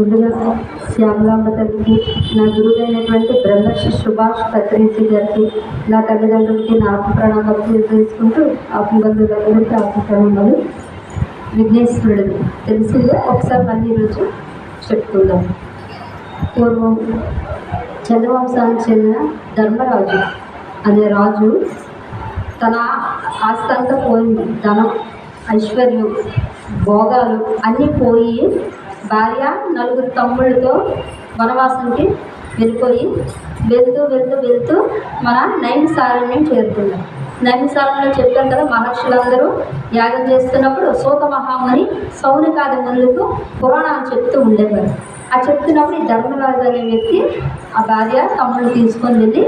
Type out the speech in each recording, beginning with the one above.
ముందుగా శ్యామలాంబ తల్లికి నా గురువైనటువంటి బ్రహ్మర్షి సుభాష్ పత్రిజీ గారికి నా తల్లిదండ్రులకి నా ఆత్మ ప్రణామాలు తెలియజేసుకుంటూ ఆత్మబంధువులందరికీ ఆత్మ విఘ్నేశ్వరుడు తెలిసిందే. ఒకసారి మళ్ళీ ఈరోజు చెప్పుకుందాం పూర్వం చంద్రవంశానికి చెందిన ధర్మరాజు అనే రాజు తన ఆస్తంతా పోయింది. ధనం ఐశ్వర్యం భోగాలు అన్నీ పోయి భార్య నలుగురు తమ్ముళ్ళతో వనవాసంకి వెళ్ళిపోయి వెళ్తూ వెళ్తూ వెళ్తూ మన నైమిసారణ్యం చేరుతున్నాం నైమిసారణ్యంలో చెప్పారు కదా మహర్షులందరూ యాగం చేస్తున్నప్పుడు శోక మహాముని సౌనికాది మునులకు పురాణాలు చెప్తూ ఉండేవారు. ఆ చెప్తున్నప్పుడు ఈ ధర్మరాజు అనే వ్యక్తి ఆ భార్య తమ్ముడు తీసుకొని వెళ్ళి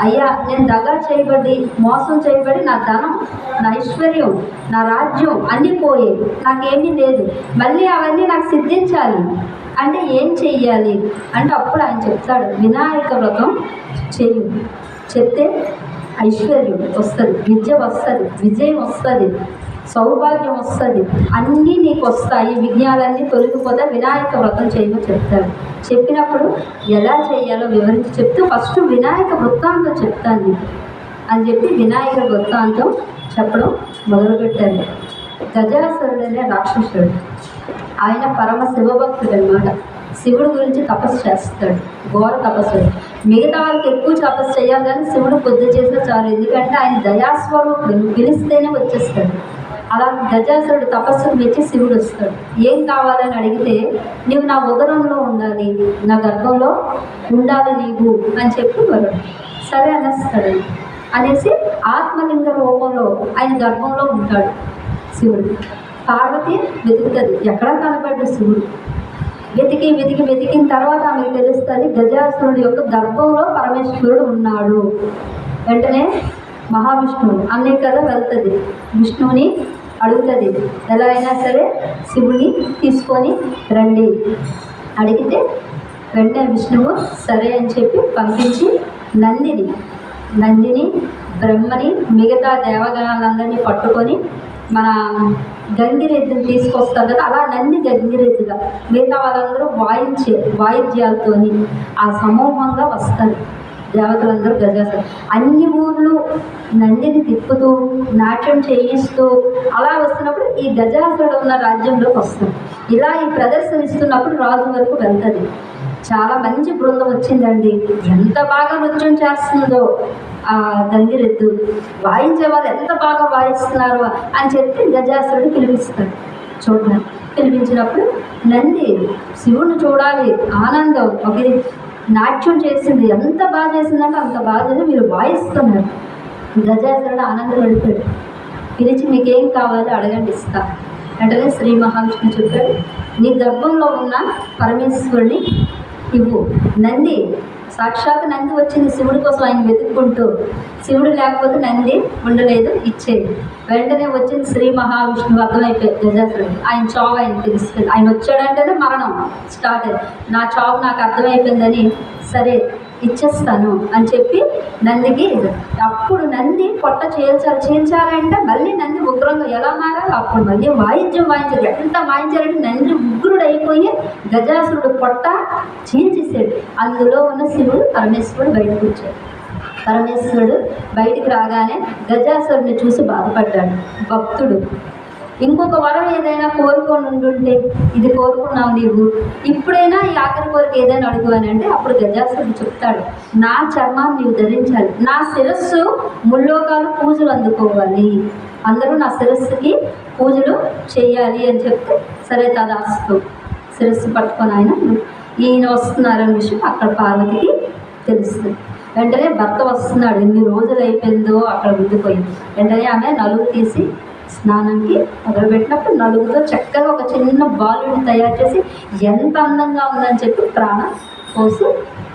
అయ్యా నేను దగా చేయబడి మోసం చేయబడి నా ధనం నా ఐశ్వర్యం నా రాజ్యం అన్నీ పోయాయి. నాకేమీ లేదు. మళ్ళీ అవన్నీ నాకు సిద్ధించాలి. అంటే ఏం చెయ్యాలి? అంటే అప్పుడు ఆయన చెప్తాడు వినాయక వ్రతం చెయ్యి. చెప్తే ఐశ్వర్యం వస్తుంది విద్య వస్తుంది విజయం వస్తుంది. సౌభాగ్యం వస్తుంది. అన్నీ నీకు వస్తాయి విజ్ఞాలన్నీ తొలగిపోతే వినాయక వ్రతం చేయమని చెప్తారు. చెప్పినప్పుడు ఎలా చేయాలో వివరించి చెప్తూ ఫస్ట్ వినాయక వృత్తాంతం చెప్తాను నీకు అని చెప్పి వినాయక వృత్తాంతం చెప్పడం మొదలుపెట్టారు గజాసురుడు అనే రాక్షసుడు. ఆయన పరమ శివభక్తుడు అనమాట శివుడు గురించి తపస్సు చేస్తాడు. ఘోర తపస్సు మిగతా వాళ్ళకి ఎక్కువ తపస్సు చేయాలి కానీ శివుడు కొద్ది చేసిన చాలు. ఎందుకంటే ఆయన దయాస్వరూపుడు. పిలిస్తేనే వచ్చేస్తాడు. అలా గజాసురుడు తపస్సుకు మెచ్చి శివుడు వస్తాడు. ఏం కావాలని అడిగితే నీవు నా ఉదరంలో ఉండాలి నా గర్భంలో ఉండాలి నీవు అని చెప్పి వరుడు. సరే అనేస్తాడు. అనేసి ఆత్మలింగ రూపంలో ఆయన గర్భంలో ఉంటాడు శివుడు. పార్వతి వెతుకుతుంది. ఎక్కడా కనపడ్డు శివుడు? వెతికి వెతికి వెతికిన తర్వాత ఆమెకు తెలుస్తుంది గజాసురుడు యొక్క గర్భంలో పరమేశ్వరుడు ఉన్నాడు. వెంటనే మహావిష్ణువు అన్నీ కదా వెళ్తుంది. విష్ణువుని అడుగుతుంది. ఎలా అయినా సరే శివుని తీసుకొని రండి. అడిగితే వెంటనే విష్ణువు సరే అని చెప్పి పంపించి నందిని నందిని బ్రహ్మని మిగతా దేవగణాలందరినీ పట్టుకొని మన గంగిరెద్దుని తీసుకొస్తారు కదా అలా నంది గంగిరెద్దుగా మిగతా వాళ్ళందరూ వాయించే వాయిద్యాలతోని ఆ సమూహంగా వస్తారు దేవతలందరూ గజాసరు అన్ని ఊర్లు నందిని తిప్పుతూ నాట్యం చేయిస్తూ అలా వస్తున్నప్పుడు ఈ గజాసురుడు ఉన్న రాజ్యంలోకి వస్తుంది ఇలా ఈ ప్రదర్శన ఇస్తున్నప్పుడు రాజు వరకు వెళ్తుంది. చాలా మంచి బృందం వచ్చిందండి. ఎంత బాగా నృత్యం చేస్తుందో ఆ దంగిరెద్దు వాయించే వాళ్ళు ఎంత బాగా వాయిస్తున్నారు అని చెప్పి గజాసురుడు పిలిపిస్తాడు. చూడండి పిలిపించినప్పుడు నంది శివుని చూడాలి ఆనందం ఒక నాట్యం చేసింది ఎంత బాగా చేసిందంటే అంత బాగా చేసి మీరు వాయిస్తున్నారు. గజాసురుడు ఆనందం వెళ్ళిపోయాడు పిలిచి మీకేం కావాలో అడగండి ఇస్తా. వెంటనే శ్రీ మహావిష్ణు చెప్పాడు నీ గర్భంలో ఉన్న పరమేశ్వరుని ఇవ్వు. నంది సాక్షాత్ నంది వచ్చింది శివుడి కోసం ఆయన వెతుక్కుంటూ. శివుడు లేకపోతే నంది ఉండలేదు ఇచ్చేది వెంటనే వచ్చింది శ్రీ మహావిష్ణువు అర్థమైపోయింది గజాసురుడు. ఆయన చావు ఆయన తెలుస్తుంది. ఆయన వచ్చాడంటేనే మరణం స్టార్ట్ నా చావు నాకు అర్థమైపోయిందని సరే ఇచ్చేస్తాను అని చెప్పి నందికి అప్పుడు నంది పొట్ట చేల్చాలి చేల్చాలంటే మళ్ళీ నంది ఉగ్రంగా ఎలా మారాలి అప్పుడు మళ్ళీ వాయిద్యం వాయించారు ఎంత వాయించారంటే నంది ఉగ్రుడు అయిపోయి గజాసురుడు పొట్ట చీల్చేసాడు అందులో ఉన్న శివుడు పరమేశ్వరుడు బయటకు వచ్చాడు. పరమేశ్వరుడు బయటికి రాగానే గజాసురుడిని చూసి బాధపడ్డాడు. భక్తుడు ఇంకొక వరం ఏదైనా కోరుకొని ఉండుంటే ఇది కోరుకున్నావు నీవు. ఇప్పుడైనా ఈ ఆఖరి కోరిక ఏదైనా అడుగు అని అంటే అప్పుడు గజాసుడు చెప్తాడు. నా చర్మాన్ని నీవు ధరించాలి. నా శిరస్సు ముల్లోకాలు పూజలు అందుకోవాలి. అందరూ నా శిరస్సుకి పూజలు చేయాలి అని చెప్తే సరే తదాస్తు. శిరస్సు పట్టుకొని ఆయన ఈయన వస్తున్నారని విషయం అక్కడ పార్వతికి తెలుస్తుంది. వెంటనే భర్త వస్తున్నాడు. ఎన్ని రోజులు అయిపోయిందో అక్కడ ఉండిపోయింది. వెంటనే ఆమె నలుగు తీసి స్నానానికి మొదలుపెట్టినప్పుడు నలుగుతో చక్కగా ఒక చిన్న బాలుని తయారు చేసి ఎంత అందంగా ఉందని చెప్పి ప్రాణం పోసి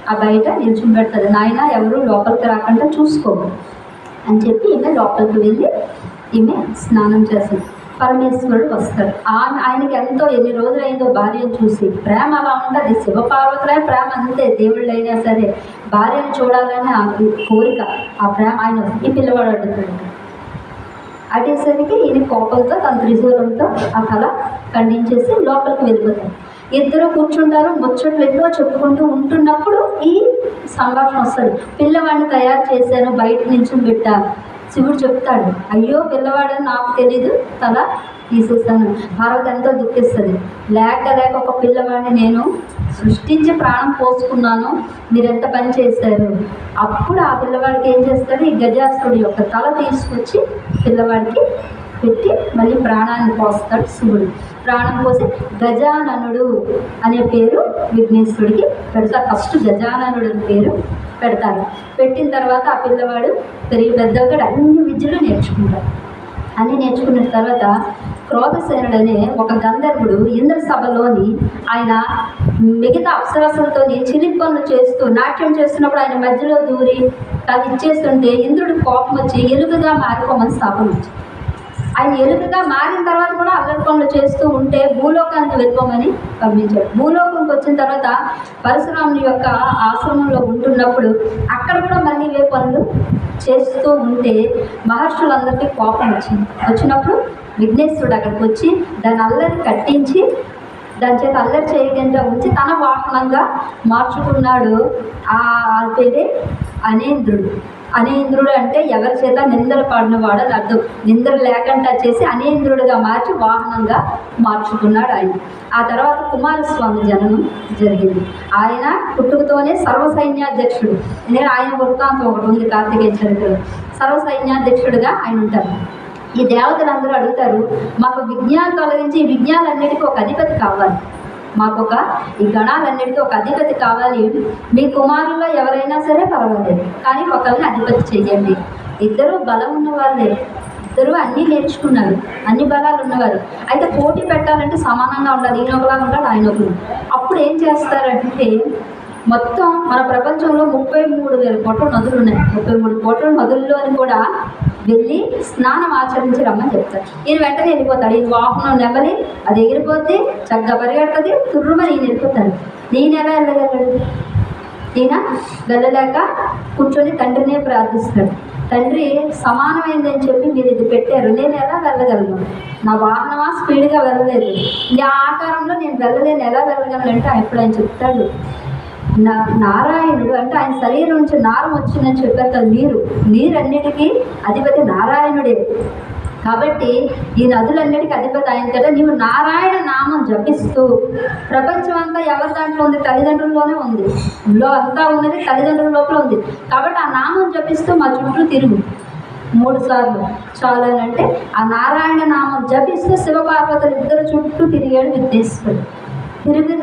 ఆ బయట నిల్చుని పెడతారు. నాయన ఎవరు లోపలికి రాకుండా చూసుకో అని చెప్పి ఈమె లోపలికి వెళ్ళి ఈమె స్నానం చేసింది పరమేశ్వరుడు వస్తాడు. ఆమె ఆయనకి ఎంతో ఎన్ని రోజులైందో భార్యను చూసి ప్రేమ అలా ఉంటుంది శివపార్వతులే ప్రేమ అంతే. దేవుళ్ళైనా సరే భార్యను చూడాలని ఆ కోరిక ఆ ప్రేమ ఆయన ఈ పిల్లవాడు అడుగుతాడు. అటేసరికి ఇది కోపంతో తన త్రిశూలంతో ఆ కళ ఖండించేసి లోపలికి వెళ్ళిపోతాడు. ఇద్దరు కూర్చుంటారు ముచ్చట్లు ఎన్నో చెప్పుకుంటూ ఉంటున్నప్పుడు ఈ సంభాషణ వస్తుంది. పిల్లవాడిని తయారు చేశాను బయట నుంచి పెట్టా శివుడు చెప్తాడు అయ్యో పిల్లవాడని నాకు తెలీదు తల తీసేస్తాను. పార్వతి ఎంతో దుఃఖిస్తుంది. లేక లేక ఒక పిల్లవాడిని నేను సృష్టించి ప్రాణం పోసుకున్నాను మీరు ఎంత పని చేశారు? అప్పుడు ఆ పిల్లవాడికి ఏం చేస్తాడు? ఈ గజాసుడి యొక్క తల తీసుకొచ్చి పిల్లవాడికి పెట్టి మళ్ళీ ప్రాణాన్ని పోస్తాడు శివుడు. ప్రాణం పోసి గజాననుడు అనే పేరు విఘ్నేశ్వరుడికి పెడతా ఫస్ట్ గజాననుడు అని పేరు పెడతారు. పెట్టిన తర్వాత ఆ పిల్లవాడు పెరిగి పెద్దగా అన్ని విద్యలు నేర్చుకుంటాడు. అన్ని నేర్చుకున్న తర్వాత క్రోధసేనుడు అనే ఒక గంధర్వుడు ఇంద్ర సభలోని ఆయన మిగతా అప్సరసలతో చిలిపి పనులు చేస్తూ నాట్యం చేస్తున్నప్పుడు ఆయన మధ్యలో దూరి తను ఇచ్చేస్తుంటే ఇంద్రుడు కోపం వచ్చి ఎలుగుగా మారిపోమని స్థాపన వచ్చింది ఆయన ఎలుకగా మారిన తర్వాత కూడా అల్లరి పనులు చేస్తూ ఉంటే భూలోకానికి వెళ్ళిపోమని పంపించాడు భూలోకంకి వచ్చిన తర్వాత పరశురాముని యొక్క ఆశ్రమంలో ఉంటున్నప్పుడు అక్కడ కూడా మళ్ళీ ఇవే పనులు చేస్తూ ఉంటే మహర్షులందరికీ కోపం వచ్చింది. వచ్చినప్పుడు విఘ్నేశ్వరుడు అక్కడికి వచ్చి దాని అల్లరి కట్టించి దాని చేత అల్లరి చేయకుండా ఉంచి తన వాహనంగా మార్చుకున్నాడు. ఆ ఆ పేరే అనేంద్రుడు. అనేంద్రుడు అంటే ఎవరి చేత నిందలు పడినవాడు అని అర్థం నిందలు లేకుండా చేసి అనేంద్రుడిగా మార్చి వాహనంగా మార్చుకున్నాడు ఆయన. ఆ తర్వాత కుమారస్వామి జననం జరిగింది. ఆయన పుట్టుకతోనే సర్వ సైన్యాధ్యక్షుడు ఎందుకంటే ఆయన వృత్తాంతం ఒకటి ఉంది కార్తికేయ చరిత్రలో. సర్వ సైన్యాధ్యక్షుడిగా ఆయన ఉంటారు. ఈ దేవతలందరూ అడుగుతారు మాకు విజ్ఞానం తొలగించి ఈ విజ్ఞానాలన్నిటికీ ఒక అధిపతి కావాలి. మాకు ఒక ఈ గణాలన్నిటికీ ఒక అధిపతి కావాలి. మీ కుమారుల్లో ఎవరైనా సరే పర్వాలేదు కానీ ఒకరిని అధిపతి చేయండి ఇద్దరు బలం ఉన్నవాళ్ళే. ఇద్దరు అన్నీ నేర్చుకున్నారు అన్ని బలాలు ఉన్నవారు. అయితే పోటీ పెట్టాలంటే సమానంగా ఉండాలి ఈయన ఒకలా ఉంటాడు ఆయన ఒకరు అప్పుడు ఏం చేస్తారంటే మొత్తం మన ప్రపంచంలో ముప్పై మూడు వేల కోట్ల నదులు ఉన్నాయి. ముప్పై మూడు కోట్ల నదుల్లోని కూడా వెళ్ళి స్నానం ఆచరించి రమ్మని చెప్తారు ఈయన వెంటనే వెళ్ళిపోతాడు. ఈయన వాహనం నెమ్మలి అది ఎగిరిపోతే చక్కగా పరిగెడుతుంది తుర్రుమని ఈయన వెళ్ళిపోతాడు. నేను ఎలా వెళ్ళగలడు ఈయన వెళ్ళలేక కూర్చొని తండ్రినే ప్రార్థిస్తాడు తండ్రి సమానమైందని చెప్పి మీరు ఇది పెట్టారు. నేను ఎలా వెళ్ళగలను? నా వాహనమా? స్పీడ్గా వెళ్ళలేదు. ఈ ఆకారంలో నేను వెళ్ళలేను. ఎలా వెళ్ళగలను? అంటే ఎప్పుడు ఆయన చెప్తాడు. నా నారాయణుడు అంటే ఆయన శరీరం నుంచి నారం వచ్చిందని చెప్పారు నీరు నీరన్నిటికీ అధిపతి నారాయణుడే. కాబట్టి ఈ నదులన్నిటికీ అధిపతి ఆయన కదా. నీవు నారాయణ నామం జపిస్తూ ప్రపంచం అంతా ఎవరి దాంట్లో ఉంది? తల్లిదండ్రుల్లోనే ఉంది. లో అంతా ఉన్నది తల్లిదండ్రుల లోపల ఉంది. కాబట్టి ఆ నామం జపిస్తూ మా చుట్టూ తిరుగు. మూడు సార్లు. చాలు అని అంటే ఆ నారాయణ నామం జపిస్తూ శివపార్వతులు ఇద్దరు చుట్టూ తిరిగాడు విఘ్నేశ్వరుడు. తిరిగి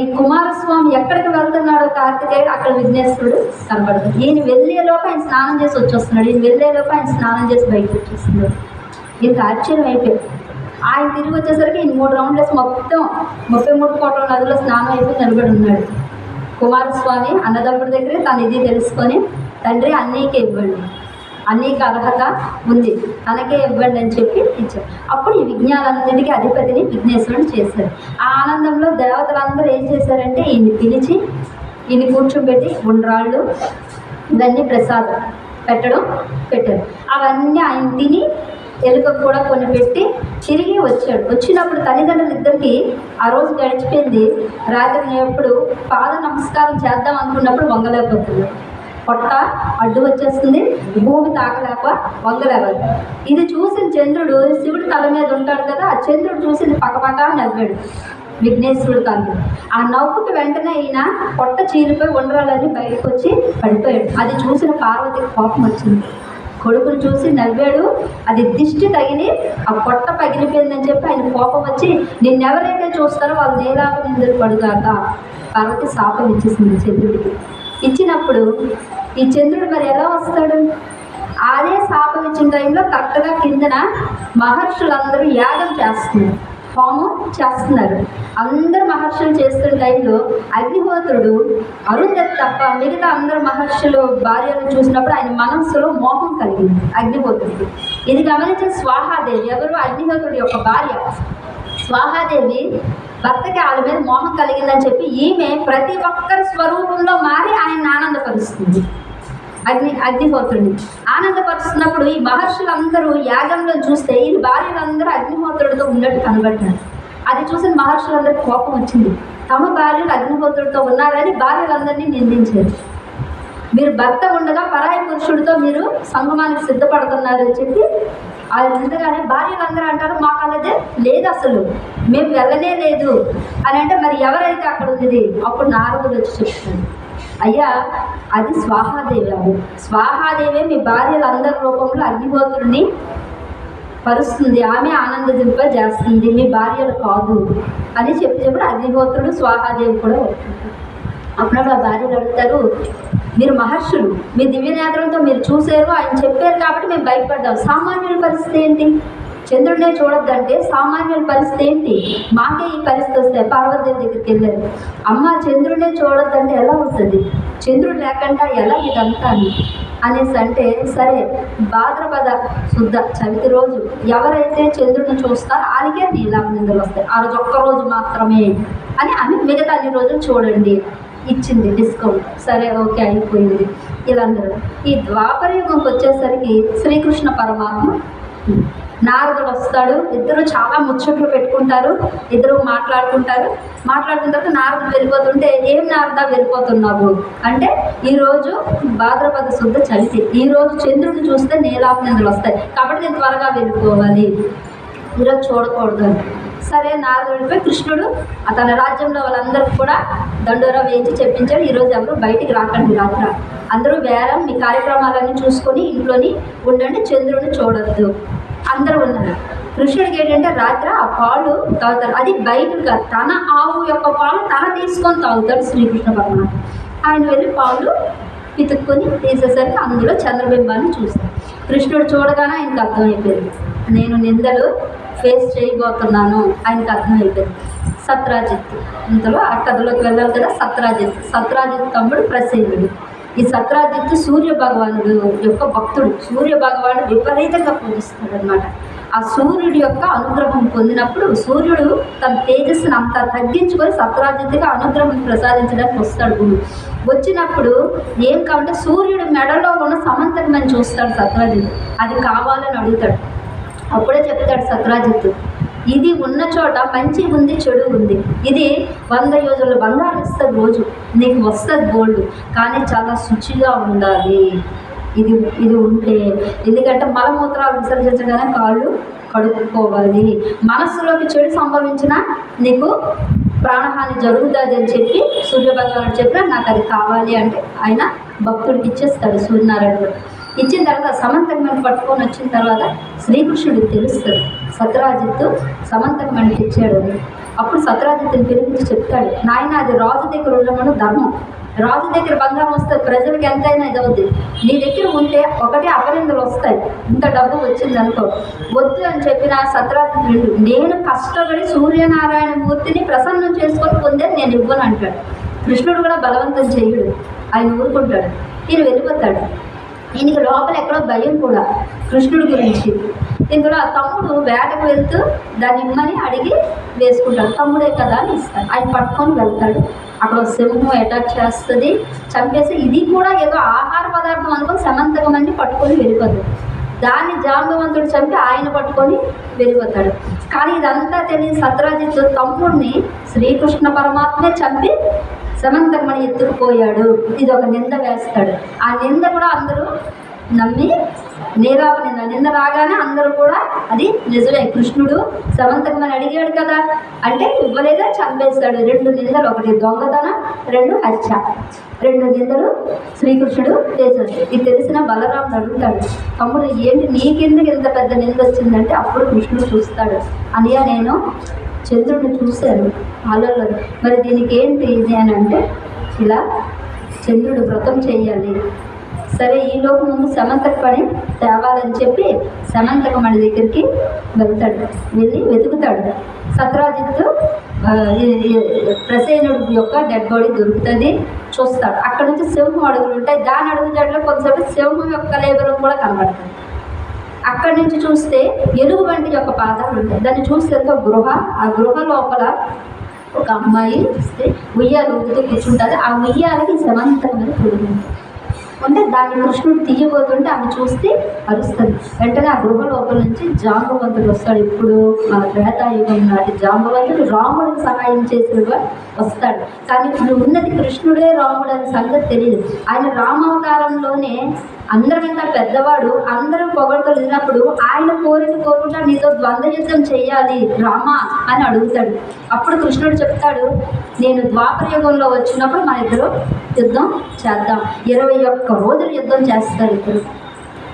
ఈ కుమారస్వామి ఎక్కడికి వెళ్తున్నాడో కార్తికేయుడు అక్కడ విఘ్నేశ్వరుడు కనపడుతుంది ఈయన వెళ్ళేలోపు ఆయన స్నానం చేసి వచ్చేస్తున్నాడు. ఈయన వెళ్ళేలోపు ఆయన స్నానం చేసి బయటకు వచ్చేస్తున్నాడు. ఇంత ఆశ్చర్యం అయిపోయింది. ఆయన తిరిగి వచ్చేసరికి ఈయన మూడు రౌండ్లు వేసి మొత్తం ముప్పై మూడు కోట్ల నదిలో స్నానం అయిపోయి నిలబడి ఉన్నాడు. కుమారస్వామి అన్నదమ్ముడి దగ్గరే తన ఇది తెలుసుకొని తండ్రి అన్నయ్యకి ఇవ్వండి. అనేక అర్హత ఉంది. తనకే ఇవ్వండి అని చెప్పి ఇచ్చారు. అప్పుడు ఈ విజ్ఞానాలన్నిటికీ అధిపతిని విఘ్నేశ్వరుడు చేశారు. ఆ ఆనందంలో దేవతలందరూ ఏం చేశారంటే ఈయన్ని పిలిచి ఈయన కూర్చోబెట్టి ఉండ్రాళ్ళు ఇవన్నీ ప్రసాదం పెట్టడం పెట్టారు. అవన్నీ ఆయన తిని ఎలుకకు కూడా కొన్ని పెట్టి తిరిగి వచ్చాడు. వచ్చినప్పుడు తల్లిదండ్రులు ఇద్దరికి ఆ రోజు గడిచిపోయింది. రాత్రి ఎప్పుడు పాద నమస్కారం చేద్దాం అనుకున్నప్పుడు వంగలేకపోతున్నాడు పొట్ట అడ్డు వచ్చేస్తుంది. భూమి తాకలేక వంగలేవదు ఇది చూసిన చంద్రుడు శివుడి తల మీద ఉంటాడు కదా ఆ చంద్రుడు చూసి పక్కపక్క నవ్వాడు. విఘ్నేశ్వరుడు కాదు. ఆ నవ్వుకి వెంటనే ఈయన పొట్ట చీలిపోయి ఉండరాలని బయటకు వచ్చి పడిపోయాడు. అది చూసిన పార్వతికి కోపం వచ్చింది. కొడుకును చూసి నవ్వాడు. అది దిష్టి తగిలి ఆ పొట్ట పగిలిపోయిందని చెప్పి ఆయన కోపం వచ్చి నిన్నెవరైతే చూస్తారో వాళ్ళు నేలాప నిందరు పడుగాక పార్వతి శాపం ఇచ్చేసింది చంద్రుడికి. ఇచ్చినప్పుడు ఈ చంద్రుడు మరి ఎలా వస్తాడు? అదే శాపం ఇచ్చిన టైంలో కరెక్ట్గా కిందన మహర్షులందరూ యాగం చేస్తున్నారు హోమం చేస్తున్నారు. అందరు మహర్షులు చేస్తున్న టైంలో అగ్నిహోత్రుడు అరుంధతి తప్ప మిగతా అందరు మహర్షులు భార్యను చూసినప్పుడు ఆయన మనస్సులో మోహం కలిగింది అగ్నిహోత్రుడు. ఇది గమనించిన స్వాహాదేవి ఎవరు? అగ్నిహోత్రుడి యొక్క భార్య. స్వాహాదేవి భర్తకి ఆవిడ మీద మోహం కలిగిందని చెప్పి ఈమె ప్రతి ఒక్కరి స్వరూపంలో మారి ఆయన ఆనందపరుస్తుంది. అగ్ని అగ్నిహోత్రుడిని. ఆనందపరుస్తున్నప్పుడు ఈ మహర్షులందరూ యాగంలో చూస్తే ఈ భార్యలందరూ అగ్నిహోత్రుడితో ఉన్నట్టు కనబడ్డారు. అది చూసిన మహర్షులందరికీ కోపం వచ్చింది. తమ భార్యలు అగ్నిహోత్రుడితో ఉన్నారని భార్యలందరినీ నిందించారు. మీరు భర్త ఉండగా పరాయి పురుషుడితో మీరు సంగమానికి సిద్ధపడుతున్నారు అని చెప్పి అది ముందుగానే భార్యలందరూ అంటారు మాకు అలాగే లేదు అసలు. మేము వెళ్ళనే లేదు. అని అంటే మరి ఎవరైతే అక్కడ ఉంది అప్పుడు నారదులు వచ్చి చెప్తాడు అయ్యా అది స్వాహాదేవి అది స్వాహాదేవే మీ భార్యలందరి రూపంలో అగ్నిహోత్రుడిని పరుస్తుంది. ఆమె ఆనందింప చేస్తుంది. మీ భార్యలు కాదు. అని చెప్పి చెప్పి అగ్నిహోత్రుడు స్వాహాదేవి కూడా అప్పుడప్పుడు ఆ భార్యలు అడుగుతారు మీరు మహర్షులు మీ దివ్య నేత్రంతో మీరు చూశారు ఆయన చెప్పారు కాబట్టి మేము భయపడ్డాం. సామాన్యుల పరిస్థితి ఏంటి? చంద్రుడినే చూడొద్దంటే సామాన్యుల పరిస్థితి ఏంటి? మాకే ఈ పరిస్థితి వస్తాయి. పార్వతీదేవి దగ్గరికి వెళ్ళారు. అమ్మ చంద్రుడినే చూడొద్దంటే ఎలా వస్తుంది? చంద్రుడు లేకుండా ఎలా ఇదంతా? అనేసి అంటే సరే భాద్రపద శుద్ధ చవితి రోజు ఎవరైతే చంద్రుడిని చూస్తారో వాళ్ళకే నీలాభినందనలు వస్తాయి. ఆ రోజు ఒక్క రోజు మాత్రమే అని అని మిగతా అన్ని రోజులు చూడండి. ఇచ్చింది డిస్కౌంట్. సరే ఓకే అయిపోయింది. వీళ్ళందరూ ఈ ద్వాపర యుగంకి వచ్చేసరికి శ్రీకృష్ణ పరమాత్మ నారదుడు వస్తాడు. ఇద్దరు చాలా ముచ్చట్లు పెట్టుకుంటారు ఇద్దరు మాట్లాడుకుంటారు. మాట్లాడుకున్న తర్వాత నారదుడు వెళ్ళిపోతుంటే ఏం నారద వెళ్ళిపోతున్నావు? అంటే ఈరోజు భాద్రపద శుద్ధ చలితి ఈరోజు చంద్రుడిని చూస్తే నీలాభినందనలు వస్తాయి. కాబట్టి నేను త్వరగా వెళ్ళిపోవాలి. ఈరోజు చూడకూడదు అని. సరే నారదుడిపై కృష్ణుడు తన రాజ్యంలో వాళ్ళందరికీ కూడా దండోరా వేయించి చెప్పించాడు. ఈరోజు ఎవరు బయటికి రాకండి రాత్ర అందరూ వేరం మీ కార్యక్రమాలన్నీ చూసుకొని ఇంట్లోని ఉండండి చంద్రుడిని చూడొద్దు. అందరూ ఉన్నారు. కృష్ణుడికి ఏంటంటే రాత్రి ఆ పాలు తాగుతారు. అది బయటగా తన ఆవు యొక్క పాలు తన తీసుకొని తాగుతాడు శ్రీకృష్ణ పరమాత్మ. ఆయన వెళ్ళి పాలు పితుక్కొని తీసేసరికి అందులో చంద్రబింబాన్ని చూస్తారు. కృష్ణుడు చూడగానే ఆయనకు అర్థమైపోయింది. నేను నిందలు ఫేస్ చేయబోతున్నాను. ఆయనకు అర్థమైపోయింది. సత్రాజిత్. ఇంతలో ఆ కథలోకి వెళ్ళాలి కదా సత్రాజిత్. సత్రాజిత్ తమ్ముడు ప్రసేనుడు. ఈ సత్రాజిత్ సూర్య భగవానుడు యొక్క భక్తుడు. సూర్య భగవానుడు విపరీతంగా పూజిస్తాడు అనమాట ఆ సూర్యుడి యొక్క అనుగ్రహం పొందినప్పుడు సూర్యుడు తన తేజస్సును అంతా తగ్గించుకొని సత్రాజిత్తుగా అనుగ్రహం ప్రసాదించడానికి వస్తాడు గురువు వచ్చినప్పుడు ఏం కావాలంటే సూర్యుడు మెడలో ఉన్న సమంతకమని చూస్తాడు సత్రాజిత్. అది కావాలని అడుగుతాడు. అప్పుడే చెప్తాడు సత్రాజిత్తు ఇది ఉన్న చోట మంచి ఉంది చెడు ఉంది. ఇది వంద యోజుల బంగారం ఇస్తుంది రోజు. నీకు వస్తుంది గోల్డ్ కానీ చాలా శుచిగా ఉండాలి. ఇది ఇది ఉంటే ఎందుకంటే మలమూత్రాలు విసర్జించగానే కాళ్ళు కడుక్కోవాలి. మనస్సులోకి చెడు సంభవించిన నీకు ప్రాణహాని జరుగుతుంది అని చెప్పి సూర్యభగవానుడు చెప్పిన నాకు అది కావాలి అంటే ఆయన భక్తుడికి ఇచ్చేస్తాడు సూర్యనారాయణుడు. ఇచ్చిన తర్వాత సమంతకమణి పట్టుకొని వచ్చిన తర్వాత శ్రీకృష్ణుడికి తెలుస్తుంది. సత్రాజిత్తు సమంతకమణి తెచ్చాడు అని. అప్పుడు సత్రాజిత్తుని పిలిపించి చెప్తాడు నాయన అది రాజు దగ్గర ఉండమని ధర్మం. రాజు దగ్గర బంగారం వస్తే ప్రజలకు ఎంతైనా ఇదవుద్ది నీ దగ్గర ఉంటే ఒకటే అపనిందలు వస్తాయి. ఇంత డబ్బు వచ్చింది అనుకో. వద్దు అని చెప్పిన సత్రాజిత్తుడు నేను కష్టపడి సూర్యనారాయణ మూర్తిని ప్రసన్నం చేసుకొని పొందే నేను ఇవ్వను అంటాడు. కృష్ణుడు కూడా బలవంతం చేయుడు. ఆయన ఊరుకుంటాడు. ఈయన వెళ్ళిపోతాడు. ఈయనకి లోపల ఎక్కడో భయం కూడా కృష్ణుడి గురించి. ఇందులో తమ్ముడు వేటకు వెళ్తూ దాన్ని ఇమ్మని అడిగి వేసుకుంటాడు. తమ్ముడే కదా అని ఇస్తాడు. ఆయన పట్టుకొని వెళ్తాడు. అక్కడ సింహం అటాక్ చేస్తుంది. చంపేసి ఇది కూడా ఏదో ఆహార పదార్థం అనుకొని సమంతకమని పట్టుకొని వెళ్ళిపోతుంది దాన్ని జాంబవంతుడు చంపి ఆయన పట్టుకొని వెళ్ళిపోతాడు. కానీ ఇదంతా తెలియని సత్రాజిత్ తమ్ముడిని శ్రీకృష్ణ పరమాత్మే చంపి సమంతకమణి ఎత్తుకుపోయాడు ఇది ఒక నింద వేస్తాడు. ఆ నింద కూడా అందరూ నమ్మి నీరావ నింద నిన్న రాగానే అందరూ కూడా అది నిజమే. కృష్ణుడు సమంతకమని అడిగాడు కదా. అంటే ఇవ్వలేదా? చంపేస్తాడు రెండు నిందలు ఒకటి దొంగతనం రెండు హత్య. రెండు నిందలు శ్రీకృష్ణుడు చేశాడు. ఇది తెలిసిన బలరాముడు అడుగుతాడు. తమ్ముడు ఏంటి నీకెందుకు ఎంత పెద్ద నింద వచ్చిందంటే అప్పుడు కృష్ణుడు చూస్తాడు. అనియా నేను చంద్రుడిని చూశాను. అలలో మరి దీనికి ఏంటి ఇది అని అంటే ఇలా చంద్రుడు వ్రతం చేయాలి. సరే ఈ ముందు సమంతక పని తేవాలని చెప్పి సమంతక మన దగ్గరికి వెళ్తాడు. వెళ్ళి వెతుకుతాడు. సత్రాజిత్తు ప్రసేనుడు యొక్క డెడ్ బాడీ దొరుకుతుంది. చూస్తాడు. అక్కడ నుంచి సింహం అడుగులు ఉంటాయి. దాని అడుగు జాడలో కొంతసేపు సింహం యొక్క లేబరం కూడా కనబడుతుంది. అక్కడి నుంచి చూస్తే ఎలుగు వంటి యొక్క పాదాలు ఉంటాయి. దాన్ని చూస్తే ఎంతో గృహ ఆ గృహ లోపల ఒక అమ్మాయి వస్తే ఉయ్యాలు ఊగుతూ కూర్చుంటుంది. ఆ ఉయ్యాలకి సమంతకమైన పురుగు అంటే దాన్ని కృష్ణుడు తీయబోతుంటే ఆమె చూస్తే అరుస్తుంది. వెంటనే ఆ గృహ లోపల నుంచి జాంబవంతుడు వస్తాడు. ఇప్పుడు మన త్రేతాయుగం నాటి జాంబవంతుడు రాముడికి సహాయం చేసేవాడు వస్తాడు. కానీ ఇప్పుడు ఉన్నది కృష్ణుడే రాముడు అనే సంగతి తెలియదు. ఆయన రామావతారంలోనే అందరికంటే పెద్దవాడు అందరూ పొగడగలిగినప్పుడు ఆయన కోరిక కోరుకుంటా నీతో ద్వంద్వ యుద్ధం చేయాలి రామా అని అడుగుతాడు. అప్పుడు కృష్ణుడు చెప్తాడు నేను ద్వాపర యుగంలో వచ్చినప్పుడు మన ఇద్దరు యుద్ధం చేద్దాం. ఇరవై ఒక్క రోజులు యుద్ధం చేస్తారు ఇద్దరు.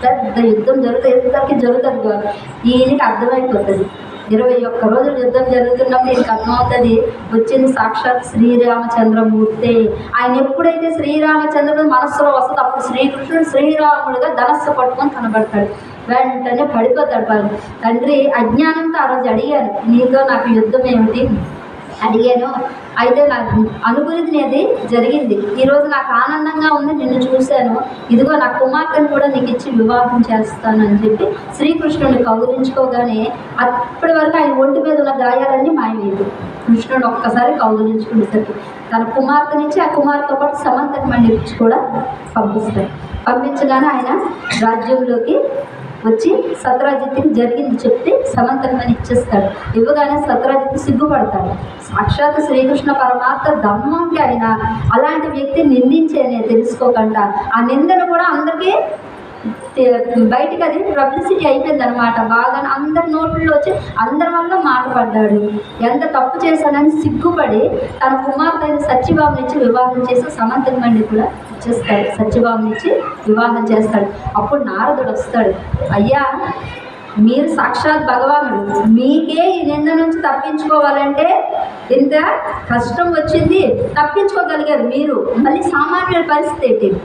పెద్ద యుద్ధం జరుగుతుంది ఎంతవరకు జరుగుతుంది ఈయనకి అర్థమైపోతుంది. ఇరవై ఒక్క రోజులు యుద్ధం జరుగుతున్నప్పుడు ఈయనకి అర్థమవుతుంది వచ్చింది సాక్షాత్ శ్రీరామచంద్రమూర్తి. ఆయన ఎప్పుడైతే శ్రీరామచంద్రుడు మనస్సులో వస్తుంది అప్పుడు శ్రీకృష్ణుడు శ్రీరాముడుగా ధనస్సు పట్టుకొని కనబడతాడు. వెంటనే పడిపోతాడు వాళ్ళు తండ్రి అజ్ఞానంతో ఆ రోజు అడిగాను నీతో నాకు యుద్ధం ఏమిటి? అడిగాను. అయితే నాకు అనుకునేది జరిగింది. ఈరోజు నాకు ఆనందంగా ఉంది నిన్ను చూశాను. ఇదిగో నా కుమార్తెను కూడా నీకు ఇచ్చి వివాహం చేస్తాను అని చెప్పి శ్రీకృష్ణుని కౌగులించుకోగానే అప్పటి వరకు ఆయన ఒంటి మీద ఉన్న గాయాలన్నీ మాయమయ్యేది కృష్ణుడు ఒక్కసారి కౌగులించుకునేసరికి తన కుమార్తెనిచ్చి ఆ కుమార్తెతో పాటు సమంతకు మళ్ళీ కూడా పంపిస్తాడు పంపించగానే ఆయన రాజ్యంలోకి వచ్చి సత్రాజిత్తుకి జరిగింది చెప్తే సమంతకమని ఇచ్చేస్తాడు. ఇవ్వగానే సత్రాజిత్తు సిగ్గుపడతాడు. సాక్షాత్ శ్రీకృష్ణ పరమాత్మ ధర్మంకి అయినా అలాంటి వ్యక్తి నిందించేనే తెలుసుకోకుండా. ఆ నిందను కూడా అందరికీ బయటకు అది పబ్లిసిటీ అయిపోయింది అనమాట బాగా అందరి నోట్లో వచ్చి అందరి వల్ల మాట పడ్డాడు ఎంత తప్పు చేశానని సిగ్గుపడి తన కుమార్తె అయిన నుంచి ఇచ్చి వివాహం చేసి సమంతమండి కూడా ఇచ్చేస్తాడు. సత్యభామని ఇచ్చి వివాహం చేస్తాడు. అప్పుడు నారదుడు వస్తాడు. అయ్యా మీరు సాక్షాత్ భగవానుడు. మీకే ఈ నింద నుంచి తప్పించుకోవాలంటే ఇంత కష్టం వచ్చింది. తప్పించుకోగలిగారు మీరు. మళ్ళీ సామాన్యుల పరిస్థితి ఏంటి?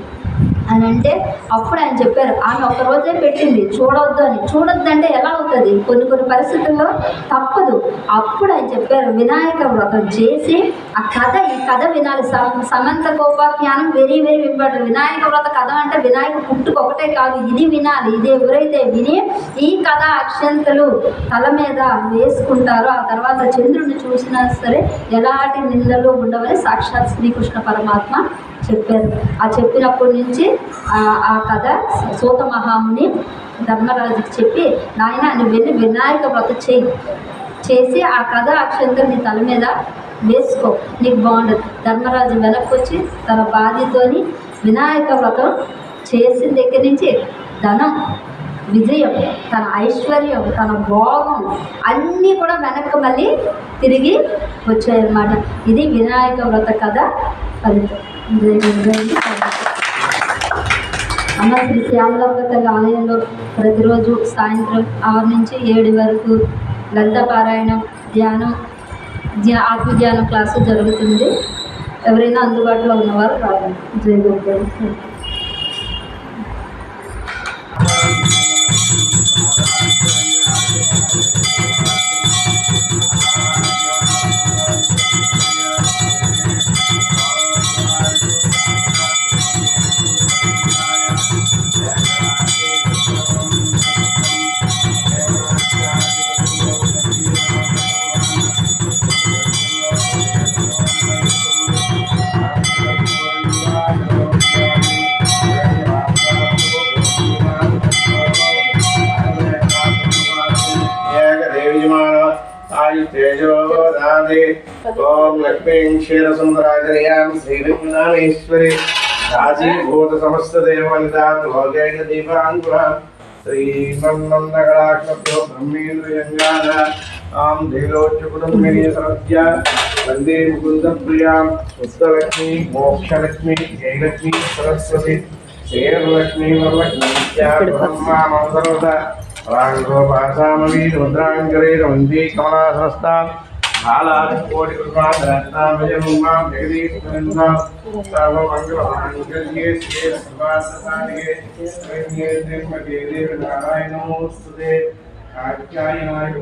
అని అంటే అప్పుడు ఆయన చెప్పారు ఆమె ఒక రోజే పెట్టింది చూడవద్దు అని. చూడొద్దు అంటే ఎలా అవుతుంది? కొన్ని కొన్ని పరిస్థితుల్లో తప్పదు. అప్పుడు ఆయన చెప్పారు వినాయక వ్రతం చేసి ఆ కథ ఈ కథ వినాలి. సమ- సమంత గోపాఖ్యానం వెరీ వెరీ ఇంపార్టెంట్. వినాయక వ్రత కథ అంటే వినాయక పుట్టుక ఒకటే కాదు ఇది వినాలి ఇది ఎవరైతే విని ఈ కథ అక్షంతలు తల మీద వేసుకుంటారో ఆ తర్వాత చంద్రుడిని చూసినా సరే ఎలాంటి నిందలు ఉండవని సాక్షాత్ శ్రీకృష్ణ పరమాత్మ చెప్పారు. ఆ చెప్పినప్పటి నుంచి ఆ కథ సూత మహాముని ధర్మరాజుకి చెప్పి నాయన నువ్వు వెళ్ళి వినాయక వ్రత చేయి చేసి ఆ కథ అక్షంతలు నీ తల మీద వేసుకో. నీకు బాగుండదు. ధర్మరాజు వెనక్కి వచ్చి తన బాధితోని వినాయక వ్రతం చేసిన దగ్గర నుంచి ధనం విజయం తన ఐశ్వర్యం తన భోగం అన్నీ కూడా వెనక్కి మళ్ళీ తిరిగి వచ్చాయన్నమాట. ఇది వినాయక వ్రత కథ ఫలితం. అమ్మ శ్రీ శ్యామలమ్మ తల్లి ఆలయంలో ప్రతిరోజు సాయంత్రం ఆరు నుంచి ఏడు వరకు లలితపారాయణం ధ్యానం ధ్యా ఆత్మ ధ్యానం క్లాసు జరుగుతుంది. ఎవరైనా అందుబాటులో ఉన్నవారు రావాలి. జయ శ్రీరంగనామేశ్వరి రాజీభూత సమస్త దేవనితాం లోకైక దీపాంకురాం శ్రీమన్మందగళాక్షభ్యో బ్రహ్మేంద్రయంగాన ఆం ధీలోచ్యకుటుంబిని సరస్య వందే ముకుంద ప్రియాం పుస్తలక్ష్మి మోక్షలక్ష్మి జయలక్ష్మి సరస్వతి శ్రీలక్ష్మి వరలక్ష్మి బ్రహ్మామందరద రుద్రాంగరే వందే కమలాసనస్తాం ஆச்சாரியனாய்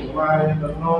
குமாரன் தன்னோ